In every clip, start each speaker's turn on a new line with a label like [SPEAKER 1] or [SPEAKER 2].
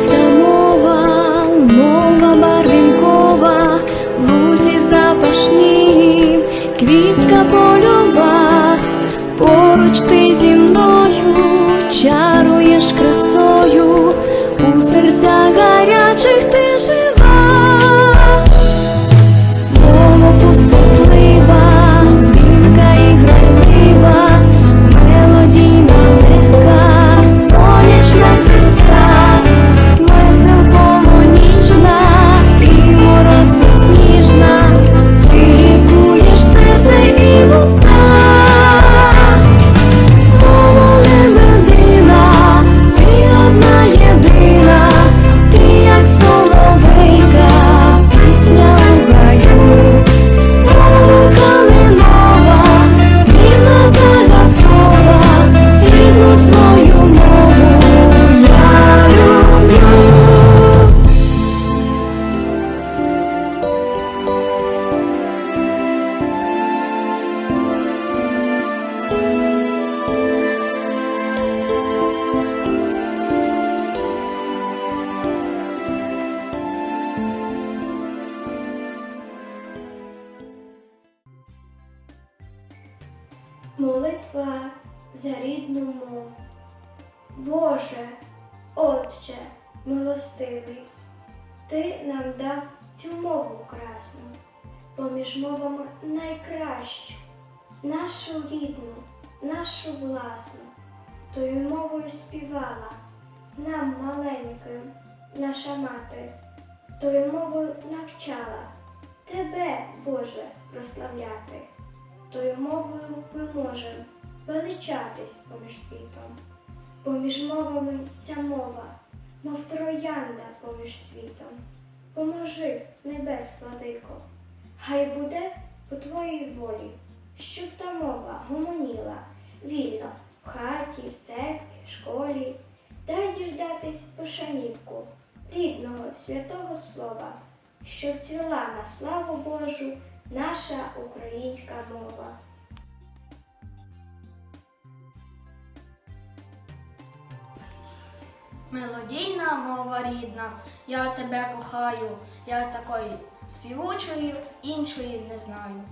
[SPEAKER 1] Українська мова, мова барвінкова, лузі запашні, квітка польова,
[SPEAKER 2] Молитва за рідну мову. Боже, Отче, милостивий, Ти нам дав цю мову красну, поміж мовами найкращу, нашу рідну, нашу власну, тою мовою співала нам маленьким, наша мати, тою мовою навчала Тебе, Боже, прославляти. Тою мовою ми можемо величатись поміж світом. Поміж мовами ця мова, мов троянда поміж світом. Поможи, небес, владико, хай буде по твоїй волі, щоб та мова гомоніла вільно в хаті, в церкві, школі. Дай діждатись пошанівку рідного святого слова, щоб цвіла на славу Божу наша українська мова.
[SPEAKER 3] Мелодійна мова рідна, я тебе кохаю, я такої співучої іншої не знаю.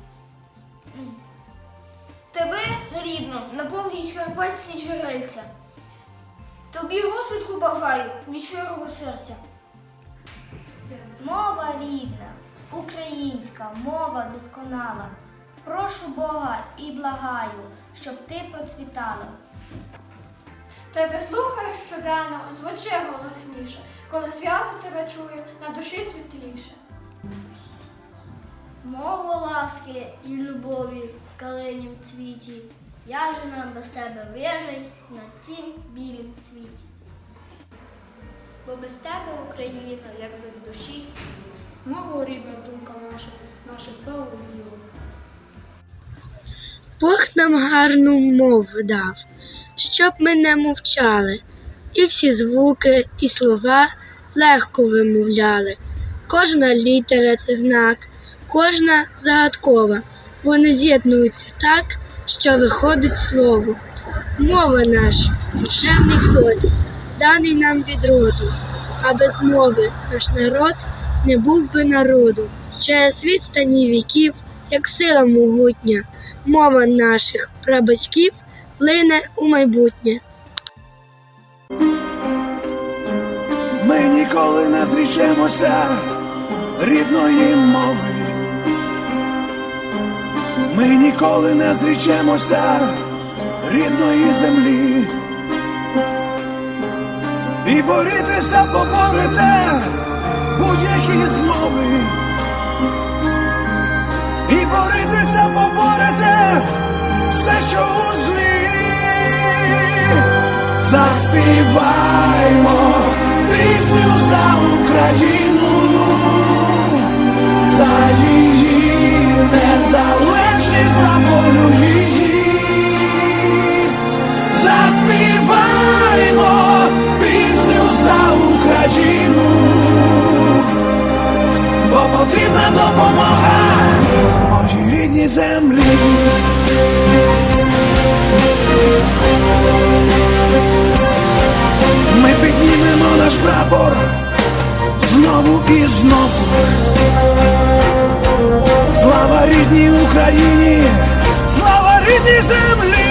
[SPEAKER 4] Тебе, рідно, наповнюють карпатські джерельця. Тобі розвитку бажаю від щирого серця. Мова рідна, українська, мова досконала. Прошу Бога і благаю, щоб ти процвітала.
[SPEAKER 5] Тебе слухаю щоденно, звучи голосніше, коли свято тебе чую, на душі світліше.
[SPEAKER 4] Мова ласки і любові в калинім цвіті. Як же нам без тебе вижить на цім білім світі? Бо без тебе Україна, як без душі,
[SPEAKER 5] Мова рідна думка наша, наше слово діло.
[SPEAKER 6] Бог нам гарну мову дав, щоб ми не мовчали, і всі звуки і слова легко вимовляли. Кожна літера це знак, кожна загадкова. Вони з'єднуються так, що виходить слово. Мова наш, душевний плод, даний нам від роду, а без мови наш народ не був би народу. Через відстані віків, як сила могутня, мова наших прабатьків лине у майбутнє.
[SPEAKER 7] Ми ніколи не зрічемося рідної мови. Ми ніколи не зрічемося рідної землі. І борітися поборете будь-які змови. І боритися, поборете все, що у злі. Заспіваймо допомога моїй рідній землі. Ми піднімемо наш прапор знову і знову. Слава рідній Україні, слава рідній землі.